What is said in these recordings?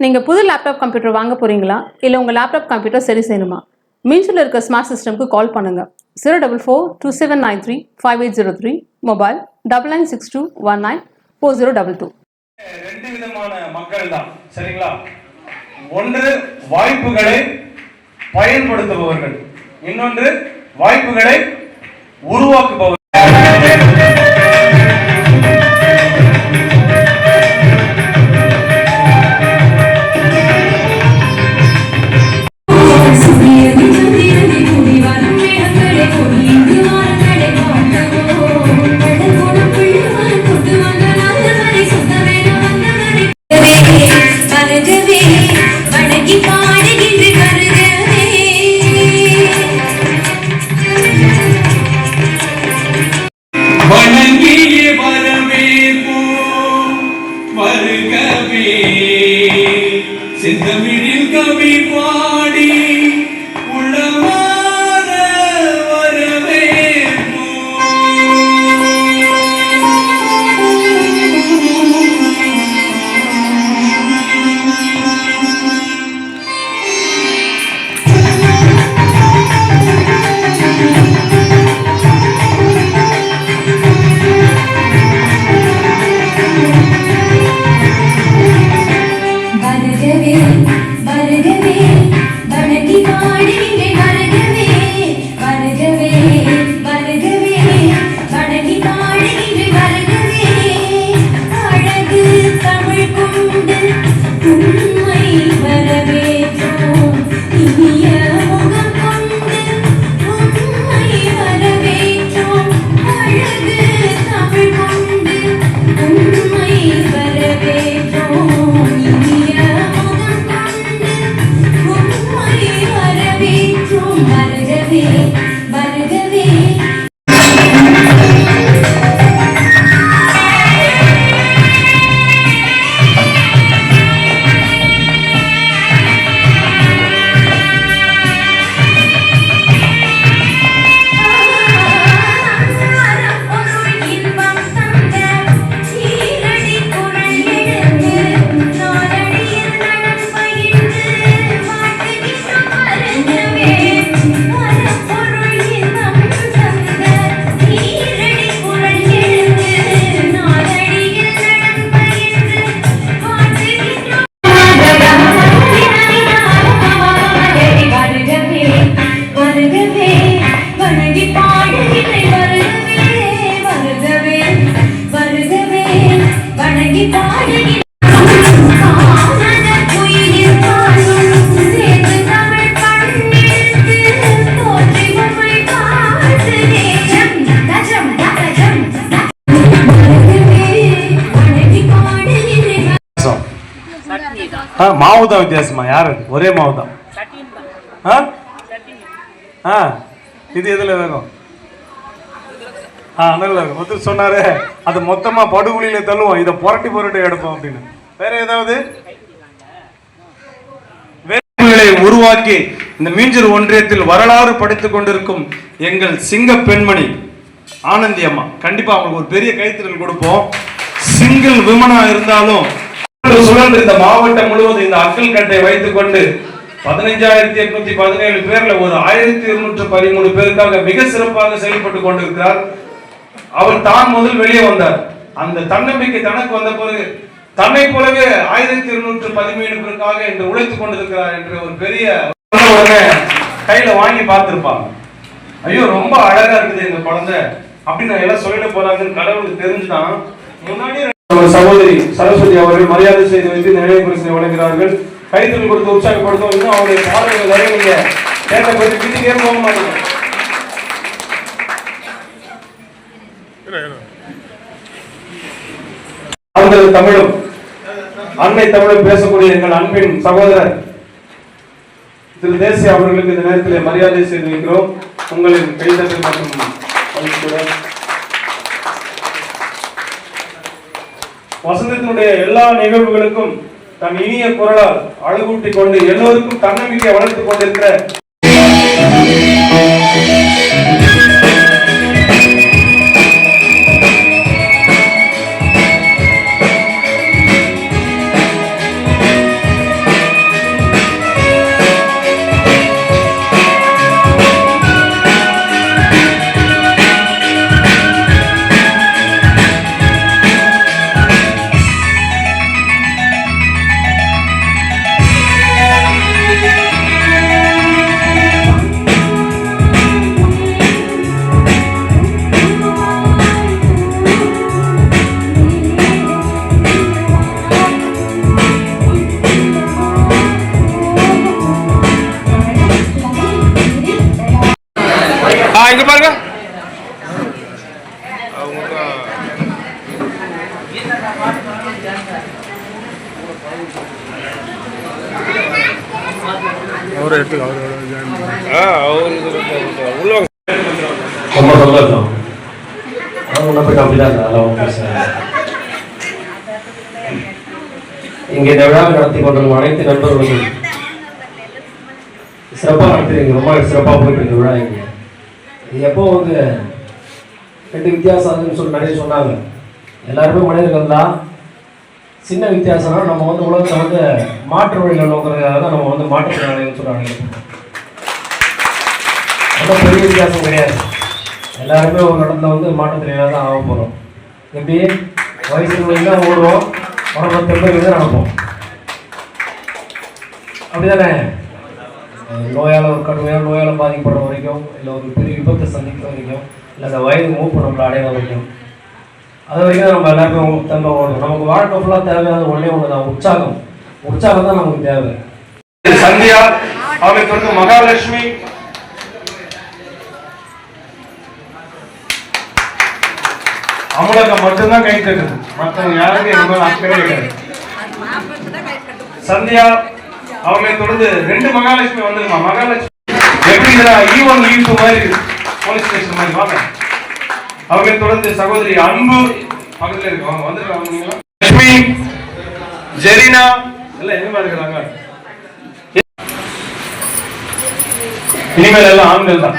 நீங்கள் புது laptop computer வாங்க போகிறீங்களா இல்லை உங்கள் லேப்டாப் கம்ப்யூட்டர் சரி செய்யணுமா? மீன்ஸில் இருக்க ஸ்மார்ட் சிஸ்டம்க்கு கால் பண்ணுங்கள் zero double four two seven nine three five eight zero three mobile double nine six two one nine four zero double two ரெண்டு விதமான மக்கள் தான் சரிங்களா? ஒன்று வாய்ப்புகளை பயன்படுத்துபவர்கள் இன்னொன்று வாய்ப்புகளை உருவாக்குபவர்கள். செந்தமிழில் கவி பாடி ஆ, மாவு தான் வித்தியாசமா யாரு ஒரே மாவு தான் ஆ? ஆ இது எதுல வேகும் ஆ அதில் வேகும் ஒருத்தர் சொன்னாரு அது மொத்தமா படுகுழியில தள்ளுவோம் இதை புரட்டி புரட்டி எடுப்போம் அப்படின்னு வேற ஏதாவது வேலைகளை உருவாக்கி இந்த மீஞ்சூர் ஒன்றியத்தில் வரலாறு படித்துக் கொண்டிருக்கும் எங்கள் சிங்க பெண்மணி ஆனந்தி அம்மா கண்டிப்பா அவங்களுக்கு ஒரு பெரிய கைத்தறல் கொடுப்போம் சிங்கிள் விமனா இருந்தாலும் சுழன்று இந்த மாவட்டம் முழுவதும் இந்த அக்கல் கட்டை வைத்துக் கொண்டு பதினைஞ்சாயிரத்தி எட்நூத்தி பதினேழு பேர்ல ஒரு ஆயிரத்தி இருநூற்று பதிமூணு பேருக்காக மிக சிறப்பாக செயல்பட்டு கொண்டிருக்கிறார். அவர் தான் முதல் வெளியே வந்தார். அந்த தன்னம்பிக்கை தனக்கு வந்த பிறகு தன்னை போலவே ஆயிரத்தி இருநூற்று பதிமூணு பேருக்காக இன்று உழைத்துக் கொண்டிருக்கிறார் என்று ஒரு பெரிய கையில வாங்கி பார்த்திருப்பாங்க. ஐயோ ரொம்ப அழகா இருக்குது இந்த குழந்தை. அப்படின்னு எல்லாம் சொல்லிட்டு போறாங்கன்னு கடவுளுக்கு தெரிஞ்சுதான். முன்னாடி சகோதரி சரஸ்வதி அவர்கள் மரியாதை செய்து வைத்து இந்த பரிசனை வழங்குகிறார்கள். கைத்தொழில் கொடுத்து உற்சாகப்படுத்தும் இன்னும் அவருடைய பார்வைகள் நிறைய நீங்க கேட்ட பற்றி வீட்டுக்கே போக மாட்டீங்க ஆண்கள் தமிழும் அன்னை தமிழும் பேசக்கூடிய எங்கள் அன்பின் சகோதரர் திரு தேசிய அவர்களுக்கு இந்த நேரத்தில் மரியாதை செய்து வைக்கிறோம். உங்களின் கைதட்டல் மற்றும் வசந்தத்தினுடைய எல்லா நிகழ்வுகளுக்கும் தன் இனிய குரலால் அழகூட்டிக் கொண்டு எல்லோருக்கும் தன்னம்பிக்கை வளர்த்துக் கொண்டிருக்கிற ரொம்ப சந்தோஷம். அவங்க போய் அப்படிதான் நல்லா பேசுறேன். இங்கே இந்த விழாவை நடத்தி கொண்டிருக்கும் அனைத்து நண்பர்களுக்கும் சிறப்பாக நடத்துறீங்க ரொம்ப சிறப்பாக போயிட்டு இருக்கு விழா இங்கே. இது எப்போ வந்து ரெண்டு வித்தியாசம் சொல்லி நிறைய சொன்னாங்க. எல்லாருமே மனிதர்கள் தான். சின்ன வித்தியாசம்னா நம்ம வந்து உலகத்தை வந்து மாற்று வழியில் நோக்கிறதுக்காக தான் நம்ம வந்து மாற்றுத்திறனாளிகள் சொல்கிறாங்க அதான் பெரிய வித்தியாசம் கிடையாது. எல்லாருமே ஒரு இடத்துல வந்து மாற்றுத்திறனாக தான் ஆக போகிறோம் எப்படி? வயசு தான் ஓடுவோம். உடம்பு தெம்பு தான் நடப்போம். அப்படிதானே? நோயால் ஒரு கடுமையான நோயால் பாதிக்கப்படுற வரைக்கும் இல்லை ஒரு பெரிய விபத்தை சந்திக்கிற வரைக்கும் இல்லை அந்த வயது மூப்பு நம்மளை அடையிற வரைக்கும் அது வரைக்கும் நம்ம எல்லாருக்கும் தம்ப ஓடணும். நமக்கு வாழ்க்கை ஃபுல்லாக தேவையான ஒன்றே ஒன்று தான் உற்சாகம். உற்சாகம் தான் நமக்கு தேவை. சந்தியா அவளுக்கு வந்து மகாலட்சுமி. அமுலகம் மட்டும்தான் கை கட்டுது. மற்றவங்க யாருக்கும் இது அக்கறை கிடையாது. சந்தியா அவங்களை தொடர்ந்து ரெண்டு மகாலட்சுமி வந்துருமா? மகாலட்சுமி. எப்படி ஈ ஒன் ஈ டூ மாதிரி போலீஸ் ஸ்டேஷன் மாதிரி. வாங்க. அவங்க தொடர்ந்து சகோதரி அன்பு பக்கத்துல இருக்கு. வந்துருக்காங்க லட்சுமி ஜெரினா எல்லாம் எங்க இருக்கிறாங்க இனிமேல் எல்லாம் ஆண்கள் தான்.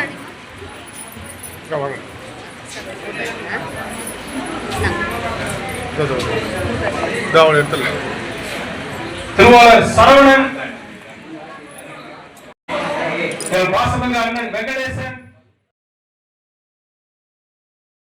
திருவாளர் சரவணன் என் அண்ணன் வெங்கடேசன்